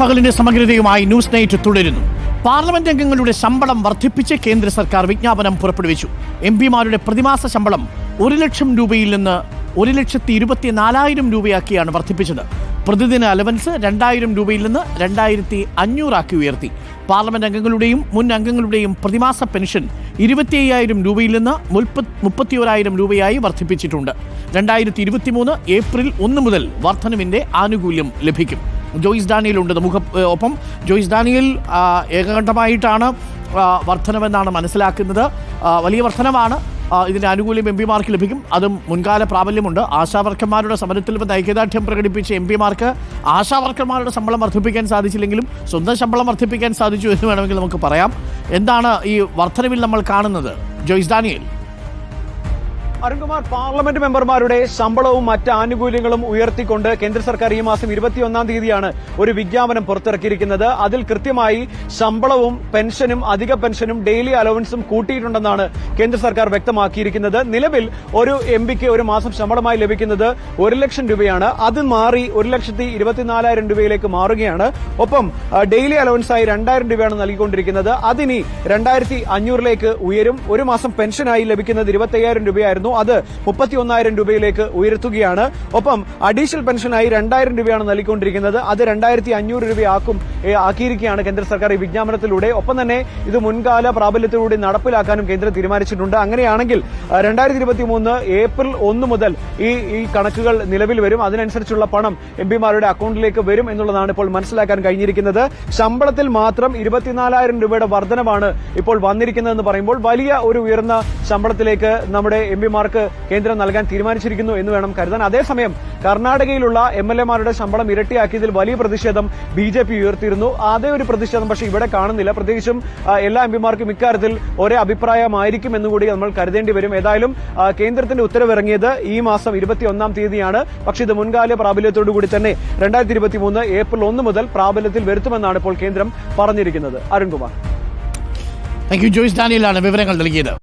പകലിന്റെ സമഗ്രതയുമായി news night തുടരുന്നു. പാർലമെന്റ് അംഗങ്ങളുടെ ശമ്പളം വർദ്ധിപ്പിച്ച് കേന്ദ്ര സർക്കാർ വിജ്ഞാപനം പുറപ്പെടുവിച്ചു. എം പിമാരുടെ പ്രതിമാസ ശമ്പളം ഒരു ലക്ഷം രൂപയിൽ നിന്ന് ഒരു ലക്ഷത്തി ഇരുപത്തി നാലായിരം രൂപയാക്കിയാണ് വർദ്ധിപ്പിച്ചത്. പ്രതിദിന അലവൻസ് രണ്ടായിരം രൂപയിൽ നിന്ന് രണ്ടായിരത്തി അഞ്ഞൂറാക്കി ഉയർത്തി. പാർലമെന്റ് അംഗങ്ങളുടെയും മുൻ അംഗങ്ങളുടെയും പ്രതിമാസ പെൻഷൻ ഇരുപത്തി അയ്യായിരം രൂപയിൽ നിന്ന് മുപ്പത്തി ഒരായിരം രൂപയായി വർദ്ധിപ്പിച്ചിട്ടുണ്ട്. രണ്ടായിരത്തി ഇരുപത്തിമൂന്ന് ഏപ്രിൽ ഒന്ന് മുതൽ വർധനവിന്റെ ആനുകൂല്യം ലഭിക്കും. ജോയിസ് ഡാനിയൽ ഉണ്ട് നമുക്ക് ഒപ്പം ജോയിസ് ഡാനിയൽ ഏകകണ്ഠമായിട്ടാണ് വർധനമെന്നാണ് മനസ്സിലാക്കുന്നത്. വലിയ വർധനമാണ് ഇതിന്റെ ആനുകൂല്യം എം പിമാർക്ക് ലഭിക്കും. അതും മുൻകാല പ്രാബല്യമുണ്ട്. ആശാവർക്കന്മാരുടെ സമരത്തിൽ വന്ന് ഐക്യദാർഢ്യം പ്രകടിപ്പിച്ച എം പിമാർക്ക് ആശാവർക്കന്മാരുടെ ശമ്പളം വർദ്ധിപ്പിക്കാൻ സാധിച്ചില്ലെങ്കിലും സ്വന്തം ശമ്പളം വർദ്ധിപ്പിക്കാൻ സാധിച്ചു എന്ന് വേണമെങ്കിൽ നമുക്ക് പറയാം. എന്താണ് ഈ വർധനവിൽ നമ്മൾ കാണുന്നത്? ജോയിസ് ഡാനിയൽ. അരുൺകുമാർ പാർലമെന്റ് മെമ്പർമാരുടെ ശമ്പളവും മറ്റ് ആനുകൂല്യങ്ങളും ഉയർത്തിക്കൊണ്ട് കേന്ദ്ര സർക്കാർ ഈ മാസം ഇരുപത്തിയൊന്നാം തീയതിയാണ് ഒരു വിജ്ഞാപനം പുറത്തിറക്കിയിരിക്കുന്നത്. അതിൽ കൃത്യമായി ശമ്പളവും പെൻഷനും അധിക പെൻഷനും ഡെയിലി അലവൻസും കൂട്ടിയിട്ടുണ്ടെന്നാണ് കേന്ദ്ര സർക്കാർ വ്യക്തമാക്കിയിരിക്കുന്നത്. നിലവിൽ ഒരു എം പിക്ക് ഒരു മാസം ശമ്പളമായി ലഭിക്കുന്നത് ഒരു ലക്ഷം രൂപയാണ്. അത് മാറി ഒരു ലക്ഷത്തി ഇരുപത്തിനാലായിരം രൂപയിലേക്ക് മാറുകയാണ്. ഒപ്പം ഡെയിലി അലവൻസായി രണ്ടായിരം രൂപയാണ് നൽകിക്കൊണ്ടിരിക്കുന്നത്. അതിനി രണ്ടായിരത്തി അഞ്ഞൂറിലേക്ക് ഉയരും. ഒരു മാസം പെൻഷനായി ലഭിക്കുന്നത് ഇരുപത്തയ്യായിരം രൂപയായിരുന്നു. അത് മുപ്പത്തി ഒന്നായിരം രൂപയിലേക്ക് ഉയർത്തുകയാണ്. ഒപ്പം അഡീഷണൽ പെൻഷനായി രണ്ടായിരം രൂപയാണ് നൽകിക്കൊണ്ടിരിക്കുന്നത്. അത് രണ്ടായിരത്തി അഞ്ഞൂറ് രൂപയാക്കും ആക്കിയിരിക്കുകയാണ് കേന്ദ്ര സർക്കാർ ഈ വിജ്ഞാപനത്തിലൂടെ. ഒപ്പം തന്നെ ഇത് മുൻകാല പ്രാബല്യത്തിലൂടെ നടപ്പിലാക്കാനും കേന്ദ്രം തീരുമാനിച്ചിട്ടുണ്ട്. അങ്ങനെയാണെങ്കിൽ രണ്ടായിരത്തി ഇരുപത്തി മൂന്ന് ഏപ്രിൽ ഒന്ന് മുതൽ ഈ ഈ കണക്കുകൾ നിലവിൽ വരും. അതിനനുസരിച്ചുള്ള പണം എം പിമാരുടെ അക്കൗണ്ടിലേക്ക് വരും എന്നുള്ളതാണ് ഇപ്പോൾ മനസ്സിലാക്കാൻ കഴിഞ്ഞിരിക്കുന്നത്. ശമ്പളത്തിൽ മാത്രം ഇരുപത്തിനാലായിരം രൂപയുടെ വർധനമാണ് ഇപ്പോൾ വന്നിരിക്കുന്നതെന്ന് പറയുമ്പോൾ വലിയ ഒരു ഉയർന്ന ശമ്പളത്തിലേക്ക് നമ്മുടെ എം പിമാർക്ക് കേന്ദ്രം നൽകാൻ തീരുമാനിച്ചിരിക്കുന്നു എന്ന് വേണം കരുതാൻ. അതേസമയം കർണാടകയിലുള്ള എം എൽ എമാരുടെ ശമ്പളം ഇരട്ടിയാക്കിയതിൽ വലിയ പ്രതിഷേധം ബി ജെ പി ഉയർത്തിയിരുന്നു. അതേ ഒരു പ്രതിഷേധം പക്ഷേ ഇവിടെ കാണുന്നില്ല. പ്രത്യേകിച്ചും എല്ലാ എം പിമാർക്കും ഇക്കാര്യത്തിൽ ഒരേ അഭിപ്രായമായിരിക്കും എന്നുകൂടി നമ്മൾ കരുതേണ്ടി വരും. ഏതായാലും കേന്ദ്രത്തിന്റെ ഉത്തരവിറങ്ങിയത് ഈ മാസം ഇരുപത്തിയൊന്നാം തീയതിയാണ്. പക്ഷേ ഇത് മുൻകാല പ്രാബല്യത്തോടു കൂടി തന്നെ രണ്ടായിരത്തി ഇരുപത്തി മൂന്ന് ഏപ്രിൽ ഒന്ന് മുതൽ പ്രാബല്യത്തിൽ വരുത്തുമെന്നാണ് ഇപ്പോൾ കേന്ദ്രം പറഞ്ഞിരിക്കുന്നത്. അരുൺകുമാർ. താങ്ക് യു ജോയിസ് ഡാനിയലാണ് വിവരങ്ങൾ നൽകിയത്.